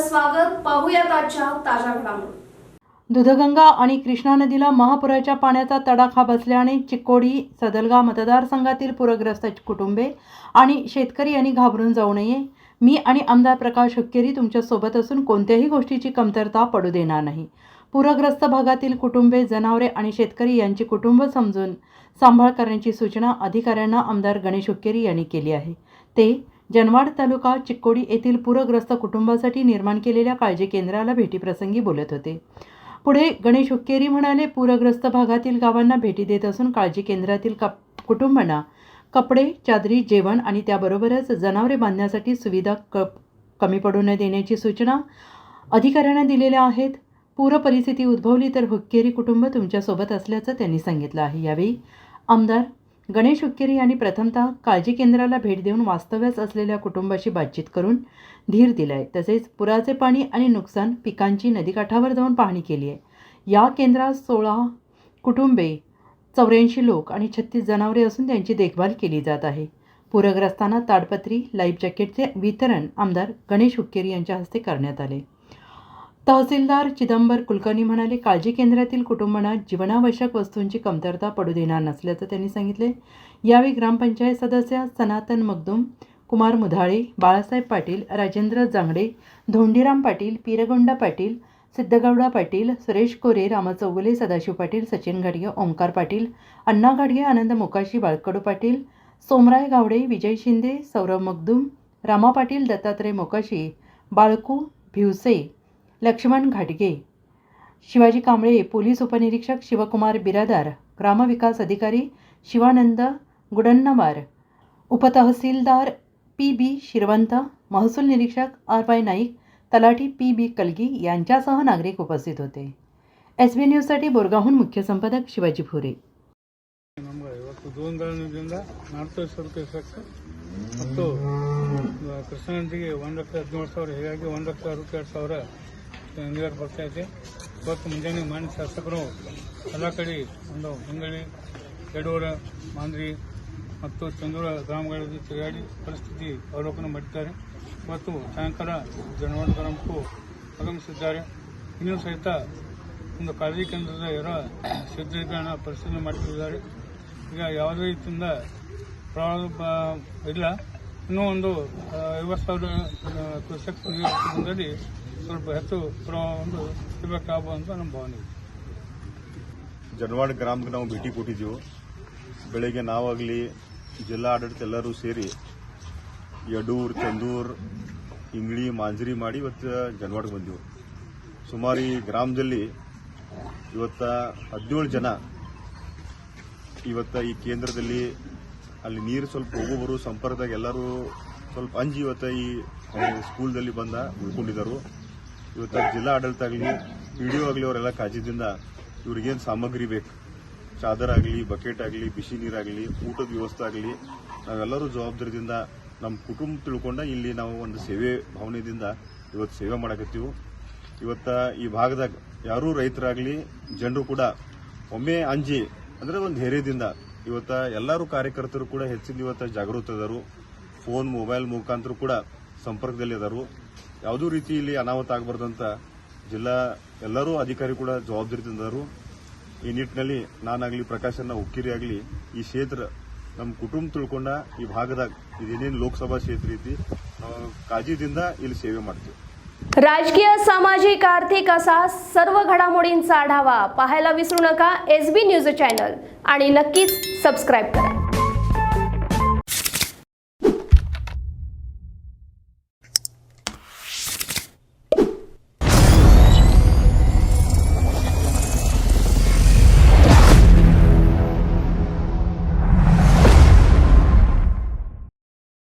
स्वागत पाहूयात आजच्या ताज्या घडामोडी. दुधगंगा आणि कृष्णा नदीला महापुराच्या पाण्याचा तडाखा बसल्याने चिक्कोडी सदलगा मतदारसंघातील पूरग्रस्त कुटुंबे आणि शेतकरी यांनी घाबरून जाऊ नये. मी आणि आमदार प्रकाश हुक्केरी तुमच्यासोबत असून कोणत्याही गोष्टीची कमतरता पडू देणार नाही. पूरग्रस्त भागातील कुटुंबे जनावरे आणि शेतकरी यांची कुटुंब समजून सांभाळ करण्याची सूचना अधिकाऱ्यांना आमदार गणेश हुक्केरी यांनी केली आहे. ते जनवाड तालुका चिक्कोडी येथील पूरग्रस्त कुटुंबासाठी निर्माण केलेल्या काळजी केंद्राला भेटीप्रसंगी बोलत होते. पुढे गणेश हुक्केरी म्हणाले पूरग्रस्त भागातील गावांना भेटी देत असून काळजी केंद्रातील कप कुटुंबांना कपडे चादरी जेवण आणि त्याबरोबरच जनावरे बांधण्यासाठी सुविधा क कमी पडू न देण्याची सूचना अधिकाऱ्यांना दिलेल्या आहेत. पूर परिस्थिती उद्भवली तर हुक्केरी कुटुंब तुमच्यासोबत असल्याचं त्यांनी सांगितलं आहे. यावेळी आमदार गणेश हुक्केरी यांनी प्रथमतः काळजी केंद्राला भेट देऊन वास्तव्यास असलेल्या कुटुंबाशी बातचीत करून धीर दिलाय. तसेच पुराचे पाणी आणि नुकसान पिकांची नदीकाठावर जाऊन पाहणी केली आहे. या केंद्रात सोळा कुटुंबे चौऱ्याऐंशी लोक आणि छत्तीस जनावरे असून त्यांची देखभाल केली जात आहे. पूरग्रस्तांना ताडपत्री लाईफ जॅकेटचे वितरण आमदार गणेश हुक्केरी यांच्या हस्ते करण्यात आले. तहसीलदार चिदंबर कुलकर्णी म्हणाले काळजी केंद्रातील कुटुंबांना जीवनावश्यक वस्तूंची कमतरता पडू देणार नसल्याचं त्यांनी सांगितले. यावेळी ग्रामपंचायत सदस्य सनातन मगदुम कुमार मुधाळे बाळासाहेब पाटील राजेंद्र जांगडे धोंडीराम पाटील पीरगोंडा पाटील सिद्धगौडा पाटील सुरेश कोरे रामा चौगुले सदाशिव पाटील सचिन घाडगे ओंकार पाटील अण्णा घाडगे आनंद मोकाशी बाळकडू पाटील सोमराय गावडे विजय शिंदे सौरव मगदुम रामा पाटील दत्तात्रय मोकाशी बाळकू भिवसे लक्ष्मण घाटगे शिवाजी कांबळे पोलीस उपनिरीक्षक शिवकुमार बिरादार ग्रामविकास अधिकारी शिवानंद गुडन्नवार उपतहसीलदार पी बी शिरवंत महसूल निरीक्षक आर वाय नाईक तलाठी पी बी कलगी यांच्यासह नागरिक उपस्थित होते एस बी न्यूजसाठी बोरगावहून मुख्य संपादक शिवाजी भोरे ನಮ್ಗೆ ಇವತ್ತು ದೂಂದಳದಿಂದ ನಾರ್ತೇಶ್ವರ ಕೆಲಸಕ್ಕೆ ಮತ್ತು ಕೃಷ್ಣಾ ನದಿಗೆ ಒಂದು ಲಕ್ಷ ಹದಿನೇಳು ಸಾವಿರ ಹೀಗಾಗಿ ಒಂದು ಲಕ್ಷ ಅರವತ್ತೆರಡು ಸಾವಿರ ನೀರು ಬರ್ತಾ ಇದೆ ಇವತ್ತು ಮುಂಜಾನೆ ಮಾನ್ಯ ಶಾಸಕರು ಎಲ್ಲ ಕಡೆ ಒಂದು ಹಿಂಗಳಿ ಯಡೂರ, ಮಾಂದ್ರಿ ಮತ್ತು ಚಂದೂರ ಗ್ರಾಮಗಳಲ್ಲಿ ತಿರುಗಾಡಿ ಪರಿಸ್ಥಿತಿ ಅವಲೋಕನ ಮಾಡಿದ್ದಾರೆ. ಮತ್ತು ಸಾಯಂಕಾಲ ಜನವಾಡ ಗ್ರಾಮಕ್ಕೂ ಆಗಮಿಸಿದ್ದಾರೆ. ಇನ್ನೂ ಸಹಿತ ಒಂದು ಕಾಳಜಿ ಕೇಂದ್ರದ ಇರೋ ಶುದ್ಧೀಕರಣ ಪರಿಶೀಲನೆ ಮಾಡ್ತಿದ್ದಾರೆ ಈಗ ಯಾವುದೇ ರೀತಿಯಿಂದ ಪ್ರಾಬ್ಲಮ್ ಇಲ್ಲ. ಇನ್ನೂ ಒಂದು ಐವತ್ತು ಸಾವಿರ ಕೃಷಿ ಸ್ವಲ್ಪ ಹೆಚ್ಚು ಒಂದು ಸಿಗಬೇಕಾಗುವ ಅಂತ ನಮ್ಮ ಭಾವನೆ ಜನವಾಡ ಗ್ರಾಮಕ್ಕೆ ನಾವು ಭೇಟಿ ಕೊಟ್ಟಿದ್ದೆವು. ಬೆಳಿಗ್ಗೆ ನಾವಾಗಲಿ ಜಿಲ್ಲಾ ಆಡಳಿತ ಎಲ್ಲರೂ ಸೇರಿ ಯಡೂರ್, ಚಂದೂರ್ ಇಂಗ್ಳಿ ಮಾಂಜರಿ ಮಾಡಿ ಇವತ್ತು ಜನವಾಡಕ್ಕೆ ಬಂದೆವು. ಸುಮಾರು ಗ್ರಾಮದಲ್ಲಿ ಇವತ್ತ ಹದಿನೇಳು ಜನ ಇವತ್ತ ಈ ಕೇಂದ್ರದಲ್ಲಿ ಅಲ್ಲಿ ನೀರು ಸ್ವಲ್ಪ ಹೋಗೋ ಬರೋ ಸಂಪರ್ಕದಾಗ ಎಲ್ಲರೂ ಸ್ವಲ್ಪ ಅಂಜಿ ಇವತ್ತ ಈ ಸ್ಕೂಲ್ದಲ್ಲಿ ಬಂದ ಉಳ್ಕೊಂಡಿದ್ದರು. ಇವತ್ತ ಜಿಲ್ಲಾ ಆಡಳಿತ ಆಗಲಿ ಪಿ ಡಿ ಆಗಲಿ ಅವರೆಲ್ಲ ಕಾಳಜಿದಿಂದ ಇವ್ರಿಗೇನು ಸಾಮಗ್ರಿ ಬೇಕು? ಚಾದರ್ ಆಗಲಿ ಬಕೆಟ್ ಆಗಲಿ, ಬಿಸಿ ನೀರಾಗಲಿ, ಊಟದ ವ್ಯವಸ್ಥೆ ಆಗಲಿ, ನಾವೆಲ್ಲರೂ ಜವಾಬ್ದಾರಿದಿಂದ ನಮ್ಮ ಕುಟುಂಬ ತಿಳ್ಕೊಂಡ ಇಲ್ಲಿ ನಾವು ಒಂದು ಸೇವೆ ಭಾವನೆಯಿಂದ ಇವತ್ತು ಸೇವೆ ಮಾಡಕತ್ತೀವಿ. ಇವತ್ತ ಈ ಭಾಗದಾಗ ಯಾರೂ ರೈತರಾಗಲಿ, ಜನರು ಕೂಡ ಒಮ್ಮೆ ಅಂಜಿ, ಅಂದರೆ ಒಂದು ಧೈರ್ಯದಿಂದ ಇವತ್ತ ಎಲ್ಲರೂ ಕಾರ್ಯಕರ್ತರು ಕೂಡ ಹೆಚ್ಚಿನ ಇವತ್ತ ಜಾಗೃತ ಅದಾರು ಫೋನ್ ಮೊಬೈಲ್ ಮುಖಾಂತರ ಕೂಡ ಸಂಪರ್ಕದಲ್ಲಿ ಅದಾರು ಯಾವುದೂ ರೀತಿ ಇಲ್ಲಿ ಅನಾಹುತ ಆಗಬಾರ್ದಂತ ಜಿಲ್ಲಾ ಎಲ್ಲರೂ ಅಧಿಕಾರಿ ಕೂಡ ಜವಾಬ್ದಾರಿದಿಂದ ಅದಾರು ಈ ನಿಟ್ಟಿನಲ್ಲಿ ನಾನಾಗ್ಲಿ ಪ್ರಕಾಶನ ಉಕ್ಕಿರಿ ಆಗಲಿ ಈ ಕ್ಷೇತ್ರ ನಮ್ಮ ಕುಟುಂಬ ತಿಳ್ಕೊಂಡ ಈ ಭಾಗದಾಗ ಇದೇನೇನು ಲೋಕಸಭಾ ಕ್ಷೇತ್ರ ಐತಿ ನಾವು ಕಾಳಜಿದಿಂದ ಇಲ್ಲಿ ಸೇವೆ ಮಾಡ್ತೀವಿ राजकीय सामाजिक आर्थिक असा सर्व घडामोडींचा आढावा पाहायला विसरू नका एस बी न्यूज चॅनल आणि नक्कीच सबस्क्राईब करा